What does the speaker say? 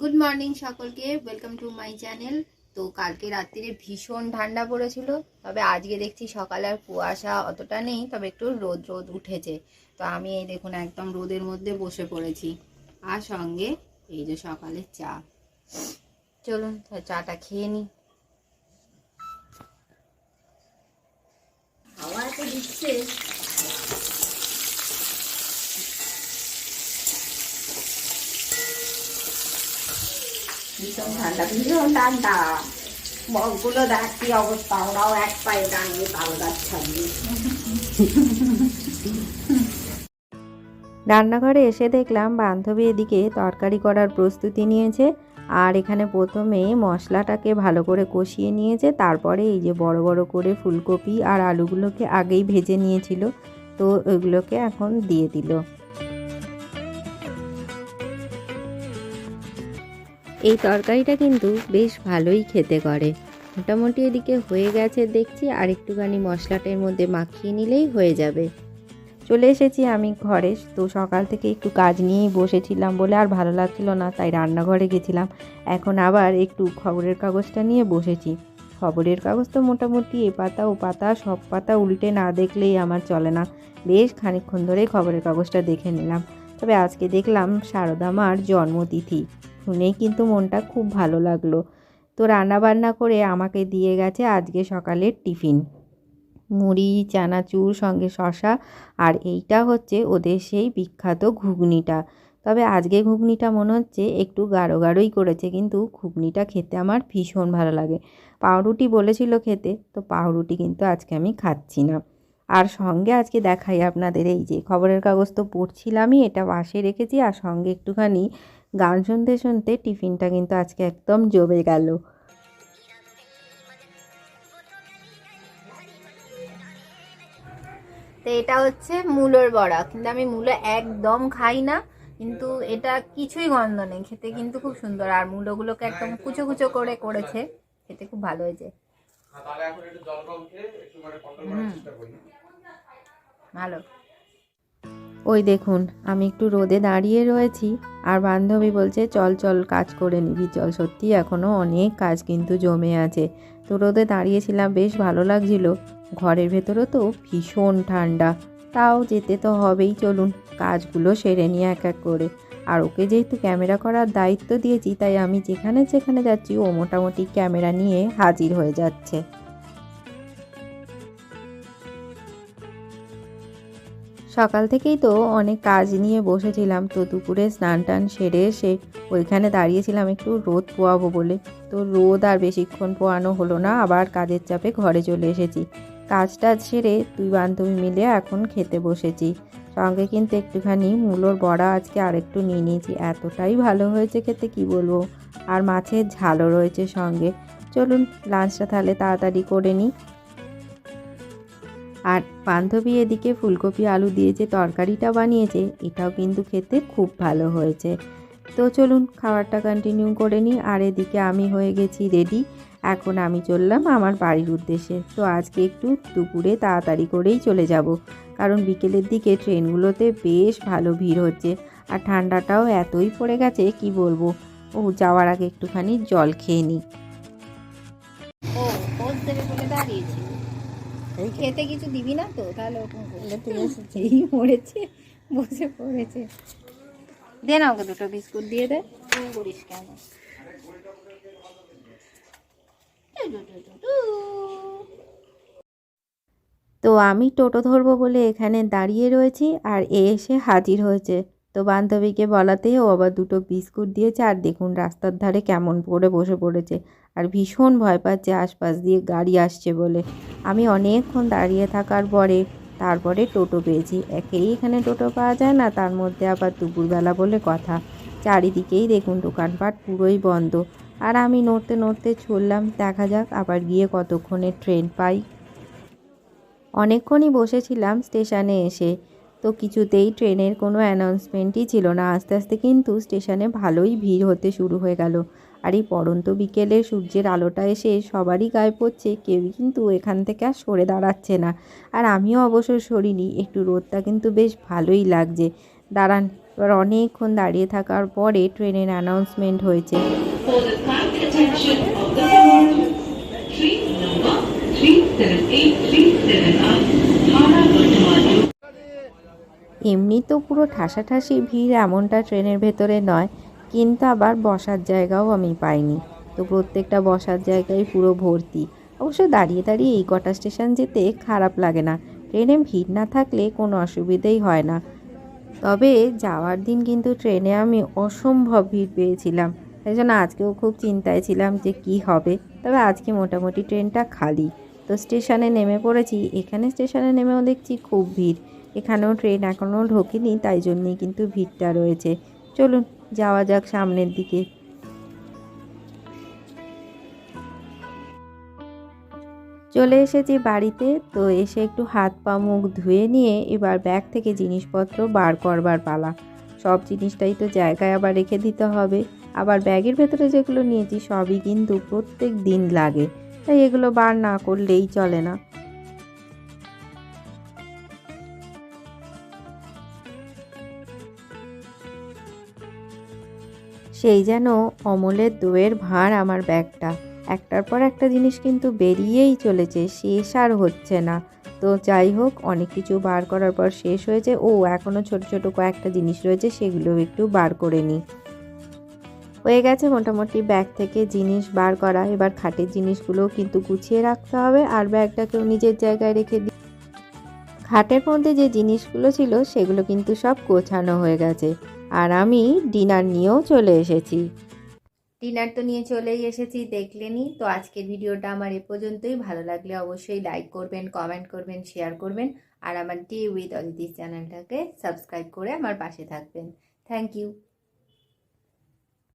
Good morning সকলকে welcome to my channel তো কালকে রাত্রিরে ভীষণ ঠান্ডা পড়েছিল, তবে আজকে দেখছি সকালে আর কুয়াশা অতটা নেই, তবে একটু রোদ রোদ উঠেছে। তো আমি এই দেখুন একদম রোদের মধ্যে বসে পড়েছি। আর সঙ্গে এই যে সকালের চা। চলুন চাটা খেয়ে নিই হাওয়া তো দিচ্ছে। ভীষণ ঠান্ডা ভীষণ ঠান্ডা। দেখ কি অবস্থা, ওরাও এক পায়ে দাঁড়িয়ে রান্নাঘরে এসে দেখলাম বান্ধবী এদিকে তরকারি করার প্রস্তুতি নিয়েছে, আর এখানে প্রথমে মশলাটাকে ভালো করে কষিয়ে নিয়েছে, তারপরে এই যে বড় বড় করে ফুলকপি আর আলুগুলোকে আগেই ভেজে নিয়েছিল, তো ওইগুলোকে এখন দিয়ে দিল। এই তরকারিটা কিন্তু বেশ ভালোই খেতে করে। মোটামুটি এদিকে হয়ে গেছে দেখছি, আর একটুখানি মশলাটার মধ্যে মাখিয়ে নিলেই হয়ে যাবে। চলে এসেছি আমি ঘরে, তো সকাল থেকে একটু কাজ নিয়েই বসেছিলাম বলে আর ভালো লাগছিল না, তাই রান্নাঘরে গেছিলাম। এখন আবার একটু খবরের কাগজটা নিয়ে বসেছি। খবরের কাগজ তো মোটামুটি এ পাতা ও পাতা, সব পাতা উল্টে না দেখলেই আমার চলে না। বেশ খানিকক্ষণ ধরেই খবরের কাগজটা দেখে নিলাম। তবে আজকে দেখলাম সারদা মার জন্মতিথি। শুনেই কিন্তু মনটা খুব ভালো লাগল। তো রান্না বান্না করে আমাকে দিয়ে গেছে আজকে সকালের টিফিন। মুড়ি, চানাচুর, সঙ্গে শশা আর এইটা হচ্ছে ওদের সেই বিখ্যাত ঘুগনিটা। তবে আজকে ঘুগনিটা মনে হচ্ছে একটু গাঢ় গাঢ়ই করেছে কিন্তু ঘুগনিটা খেতে আমার ভীষণ ভালো লাগে। পাউরুটি বলেছিল খেতে, তো পাউরুটি কিন্তু আজকে আমি খাচ্ছি না। আর সঙ্গে আজকে দেখাই আপনাদের, এই যে খবরের কাগজ তো পড়ছিলামই, এটা বাসে রেখেছি আর সঙ্গে একটুখানি গান শুনতে শুনতে টিফিনটা কিন্তু আজকে একদম জমে গেল। তো এটা হচ্ছে মূলোর বড়া। কিন্তু আমি মূলো একদম খাই না কিন্তু এটা কিছুই গন্ধ নেই। খেতে কিন্তু খুব সুন্দর। আর মূলোগুলোকে একদম কুচো কুচো করে করেছে। খেতে খুব ভালো হয়েছে। হুম। ভালো। ওই দেখুন, আমি একটু রোদে দাঁড়িয়ে রয়েছি, আর বান্ধবী বলছে, চল চল, কাজ করে নিবি, চল, সত্যি এখনও অনেক কাজ কিন্তু জমে আছে। তো রোদে দাঁড়িয়েছিলাম, বেশ ভালো লাগছিল। ঘরের ভেতরও তো ভীষণ ঠান্ডা, তাও যেতে তো হবেই, চলুন, কাজগুলো সেরে নিয়ে এক এক করে। আর ওকে যেহেতু ক্যামেরা করার দায়িত্ব দিয়েছি, তাই আমি যেখানে যেখানে যাচ্ছি, ও মোটামুটি ক্যামেরা নিয়ে হাজির হয়ে যাচ্ছে। সকাল থেকেই তো অনেক কাজ নিয়ে বসেছিলাম। তো দুপুরে স্নান টান সেরে এসে ওইখানে দাঁড়িয়েছিলাম একটু রোদ পোয়াবো বলে। তো রোদ আর বেশিক্ষণ পোয়ানো হলো না, আবার কাজের চাপে ঘরে চলে এসেছি। কাজ টাজ সেরে দুই বান্ধবী মিলে এখন খেতে বসেছি। সঙ্গে কিন্তু একটুখানি মূলোর বড়া আজকে আরেকটু নিয়ে নিয়েছি। এতটাই ভালো হয়েছে খেতে, কি বলব? আর মাছের ঝালও রয়েছে সঙ্গে। চলুন লাঞ্চটা তাহলে তাড়াতাড়ি করে নিই। আর বান্ধবী এদিকে ফুলকপি, আলু দিয়ে যে তরকারিটা বানিয়েছে, এটাও কিন্তু খেতে খুব ভালো হয়েছে। তো চলুন, খাবারটা কন্টিনিউ করে নিই। আর এদিকে আমি হয়ে গেছি রেডি এখন আমি চললাম আমার বাড়ির উদ্দেশ্যে। তো আজকে একটু দুপুরে তাড়াতাড়ি করেই চলে যাব। কারণ বিকেলের দিকে ট্রেনগুলোতে বেশ ভালো ভিড় হচ্ছে। আর ঠান্ডাটাও এতই পড়ে গেছে, কি বলব? ও, যাওয়ার আগে একটুখানি জল খেয়ে নিই। দাঁড়িয়েছি। খেতে কিছু দিবি না তো? তাহলে ওরকম করলে তুই এসেছেই মরেছে বসে পড়েছে। দে না ওকে দুটো বিস্কুট দিয়ে দে। তুই করিস কেন? তো আমি টোটো ধরবো বলে এখানে দাঁড়িয়ে রয়েছি আর এ এসে হাজির হয়েছে। তো বান্ধবীকে বলাতেই ও আবার দুটো বিস্কুট দিয়েছে আর দেখুন রাস্তার ধারে কেমন পড়ে বসে পড়েছে। আর ভীষণ ভয় পাচ্ছে আশপাশ দিয়ে গাড়ি আসছে বলে। আমি অনেকক্ষণ দাঁড়িয়ে থাকার পরে তারপরে টোটো পেয়েছি। একেই এখানে টোটো পাওয়া যায় না, তার মধ্যে আবার দুপুরবেলা বলে কথা। চারিদিকেই দেখুন, দোকানপাট পুরোই বন্ধ। আর আমি নড়তে নড়তে চললাম, দেখা যাক আবার গিয়ে কতক্ষণে ট্রেন পাই। অনেকক্ষণই বসেছিলাম স্টেশনে এসে। তো কিছুতেই ট্রেনের কোনো অ্যানাউন্সমেন্টই ছিল না। আস্তে আস্তে কিন্তু স্টেশনে ভালোই ভিড় হতে শুরু হয়ে গেল। আর এই পড়ন্ত বিকেলে সূর্যের আলোটা এসে সবারই গায়ে পড়ছে কেউই কিন্তু এখান থেকে আর সরে দাঁড়াচ্ছে না। আর আমিও অবশ্য সরিনি একটু রোদটা কিন্তু বেশ ভালোই লাগছে। দাঁড়ান এবার অনেকক্ষণ দাঁড়িয়ে থাকার পরে ট্রেনের অ্যানাউন্সমেন্ট হয়েছে। For the kind attention of the passenger, train number 37837 Hara Bardhaman এমনি তো পুরো ঠাসাঠাসি ভিড় এমনটা ট্রেনের ভেতরে নয়। কিন্তু আবার বসার জায়গাও আমি পাইনি। তো প্রত্যেকটা বসার জায়গায় পুরো ভর্তি। অবশ্য দাঁড়িয়ে দাঁড়িয়ে এই কটা স্টেশন যেতে খারাপ লাগে না। ট্রেনে ভিড় না থাকলে কোনো অসুবিধেই হয় না। তবে যাওয়ার দিন কিন্তু ট্রেনে আমি অসম্ভব ভিড় পেয়েছিলাম। তাই জন্য আজকেও খুব চিন্তায় ছিলাম যে কি হবে। তবে আজকে মোটামুটি ট্রেনটা খালি। তো স্টেশনে নেমে পড়েছি। এখানে স্টেশনে নেমেও দেখছি খুব ভিড়। এখানেও ট্রেন এখনও ঢোকেনি, তাই জন্যই কিন্তু ভিড়টা রয়েছে। চলুন যাওয়া যাক সামনের দিকে। চলে এসেছি বাড়িতে, তো এসে একটু হাত পা মুখ ধুয়ে নিয়ে এবার ব্যাগ থেকে জিনিসপত্র বার করবার পালা। সব জিনিসটাই তো জায়গায় আবার রেখে দিতে হবে। আবার ব্যাগের ভেতরে যেগুলো নিয়েছি সবই কিন্তু প্রত্যেক দিন লাগে। তাই এগুলো বার না করলেই চলে না। সেই যেন অমলের দইয়ের ভাঁড় আমার ব্যাগটা। একটার পর একটা জিনিস কিন্তু বেরিয়েই চলেছে, শেষ আর হচ্ছে না। তো যাই হোক, অনেক কিছু বার করার পর শেষ হয়েছে। ও এখনও ছোট ছোট কয়েকটা জিনিস রয়েছে, সেগুলো একটু বার করে নিই হয়ে গেছে মোটামুটি ব্যাগ থেকে জিনিস বার করা। এবার খাটের জিনিসগুলোও কিন্তু গুছিয়ে রাখতে হবে আর ব্যাগটাকেও নিজের জায়গায় রেখে দিই খাটের মধ্যে যে জিনিসগুলো ছিল, সেগুলো কিন্তু সব গোছানো হয়ে গেছে। আর আমি ডিনার নিয়েও চলে এসেছি। ডিনার তো নিয়ে চলেই এসেছি দেখলেনি তো আজকের ভিডিওটা আমার এ পর্যন্তই। ভালো লাগলে অবশ্যই লাইক করবেন কমেন্ট করবেন শেয়ার করবেন। আর আমার ডি উইথ অদিতির চ্যানেলটাকে সাবস্ক্রাইব করে আমার পাশে থাকবেন। Thank you